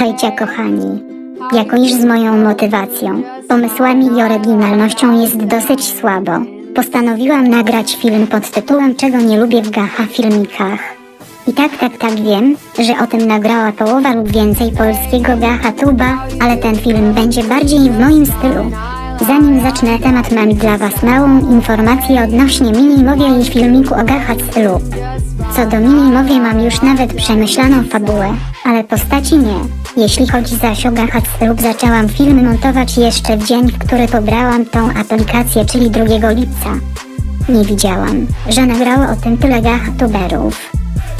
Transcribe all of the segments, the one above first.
Hejcia kochani. Jako iż z moją motywacją, pomysłami i oryginalnością jest dosyć słabo, postanowiłam nagrać film pod tytułem Czego nie lubię w gacha filmikach. I tak, tak, tak wiem, że o tym nagrała połowa lub więcej polskiego gacha tuba, ale ten film będzie bardziej w moim stylu. Zanim zacznę temat mam dla was małą informację odnośnie minimowie i filmiku o gacha stylu. Co do minimowie mam już nawet przemyślaną fabułę, ale postaci nie. Jeśli chodzi zaś o gacha lub zaczęłam film montować jeszcze w dzień, w który pobrałam tą aplikację, czyli 2 lipca. Nie widziałam, że nagrało o tym tyle gachatuberów.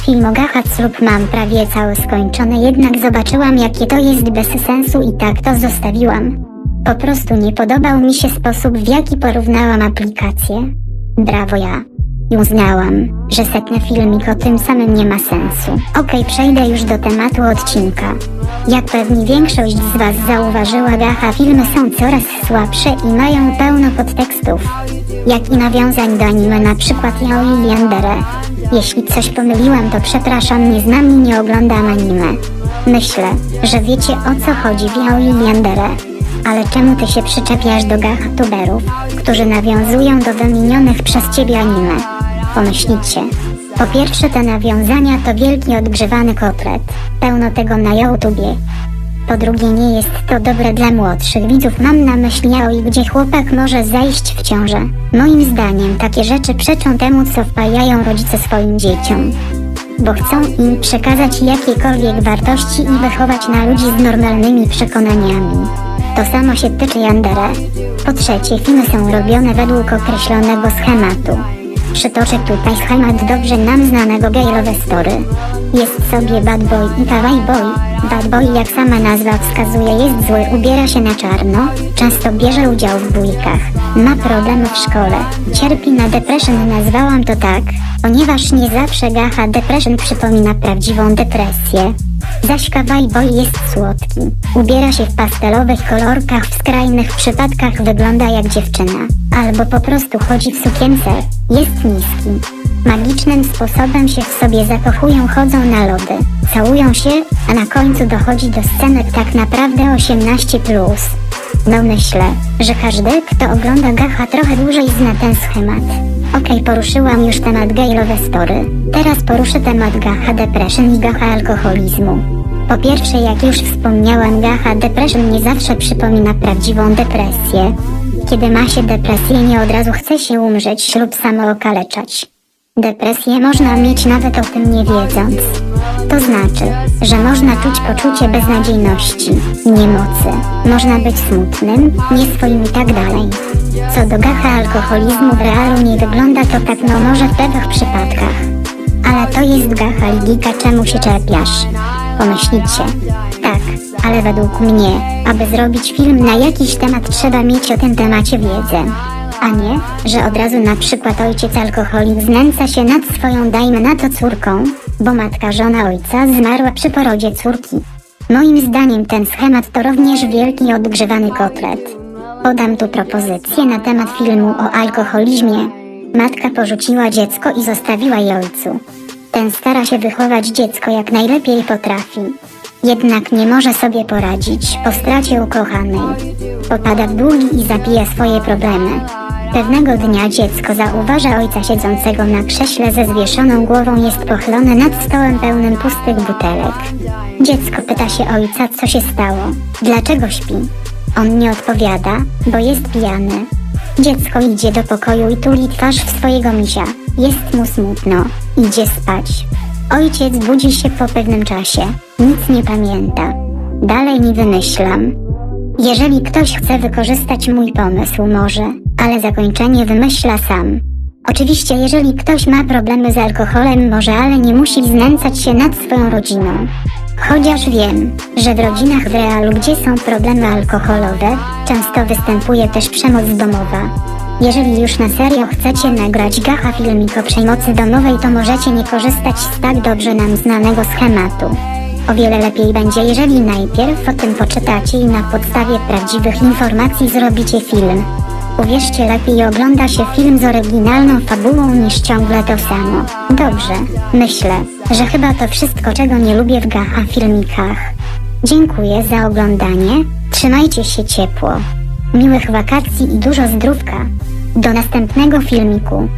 Film o gachac lub mam prawie cały skończony, jednak zobaczyłam jakie to jest bez sensu i tak to zostawiłam. Po prostu nie podobał mi się sposób w jaki porównałam aplikację. Brawo ja. I uznałam, że setny filmik o tym samym nie ma sensu. Okej, przejdę już do tematu odcinka. Jak pewnie większość z Was zauważyła, gacha filmy są coraz słabsze i mają pełno podtekstów. Jak i nawiązań do anime, na przykład Yaoi Yandere. Jeśli coś pomyliłam, to przepraszam, nie znam i nie oglądam anime. Myślę, że wiecie o co chodzi w Yaoi Yandere. Ale czemu ty się przyczepiasz do gachatuberów, którzy nawiązują do wymienionych przez ciebie anime? Pomyślicie. Po pierwsze te nawiązania to wielki odgrzewany kotlet. Pełno tego na YouTubie. Po drugie nie jest to dobre dla młodszych widzów. Mam na myśli yaoi, gdzie chłopak może zajść w ciążę. Moim zdaniem takie rzeczy przeczą temu, co wpajają rodzice swoim dzieciom. Bo chcą im przekazać jakiekolwiek wartości i wychować na ludzi z normalnymi przekonaniami. To samo się tyczy Yandere. Po trzecie, filmy są robione według określonego schematu. Przytoczę tutaj schemat dobrze nam znanego Gale Story. Jest sobie bad boy i kawaii boy. Bad boy, jak sama nazwa wskazuje, jest zły, ubiera się na czarno, często bierze udział w bójkach, ma problemy w szkole, cierpi na depression, nazwałam to tak, ponieważ nie zawsze gacha depression przypomina prawdziwą depresję. Zaś kawaii boy jest słodki. Ubiera się w pastelowych kolorkach, w skrajnych przypadkach wygląda jak dziewczyna. Albo po prostu chodzi w sukience. Jest niski. Magicznym sposobem się w sobie zakochują, chodzą na lody. Całują się, a na końcu dochodzi do scenek tak naprawdę 18+. No myślę, że każdy, kto ogląda Gacha trochę dłużej zna ten schemat. Okej, poruszyłam już temat gaylowe story. Teraz poruszę temat Gacha Depression i Gacha alkoholizmu. Po pierwsze, jak już wspomniałam, Gacha Depression nie zawsze przypomina prawdziwą depresję. Kiedy ma się depresję, nie od razu chce się umrzeć lub samookaleczać. Depresję można mieć nawet o tym nie wiedząc. To znaczy, że można czuć poczucie beznadziejności, niemocy, można być smutnym, nieswoim i tak dalej. Co do gacha alkoholizmu w realu nie wygląda to tak no może w pewnych przypadkach. Ale to jest gacha ligika, czemu się czepiasz? Pomyślicie. Tak, ale według mnie, aby zrobić film na jakiś temat trzeba mieć o tym temacie wiedzę. A nie, że od razu na przykład ojciec alkoholik znęca się nad swoją dajmy na to córką, bo matka żona ojca zmarła przy porodzie córki. Moim zdaniem ten schemat to również wielki odgrzewany kotlet. Podam tu propozycję na temat filmu o alkoholizmie. Matka porzuciła dziecko i zostawiła je ojcu. Ten stara się wychować dziecko jak najlepiej potrafi. Jednak nie może sobie poradzić po stracie ukochanej. Popada w długi i zapija swoje problemy. Pewnego dnia dziecko zauważa ojca siedzącego na krześle ze zwieszoną głową jest pochylone nad stołem pełnym pustych butelek. Dziecko pyta się ojca, co się stało, dlaczego śpi. On nie odpowiada, bo jest pijany. Dziecko idzie do pokoju i tuli twarz w swojego misia. Jest mu smutno. Idzie spać. Ojciec budzi się po pewnym czasie. Nic nie pamięta. Dalej nie wymyślam. Jeżeli ktoś chce wykorzystać mój pomysł, może, ale zakończenie wymyśla sam. Oczywiście, jeżeli ktoś ma problemy z alkoholem, może, ale nie musi znęcać się nad swoją rodziną. Chociaż wiem, że w rodzinach w realu, gdzie są problemy alkoholowe, często występuje też przemoc domowa. Jeżeli już na serio chcecie nagrać gacha filmik o przemocy domowej, to możecie nie korzystać z tak dobrze nam znanego schematu. O wiele lepiej będzie, jeżeli najpierw o tym poczytacie i na podstawie prawdziwych informacji zrobicie film. Uwierzcie, lepiej ogląda się film z oryginalną fabułą niż ciągle to samo. Dobrze, myślę, że chyba to wszystko, czego nie lubię w gacha filmikach. Dziękuję za oglądanie. Trzymajcie się ciepło. Miłych wakacji i dużo zdrówka. Do następnego filmiku.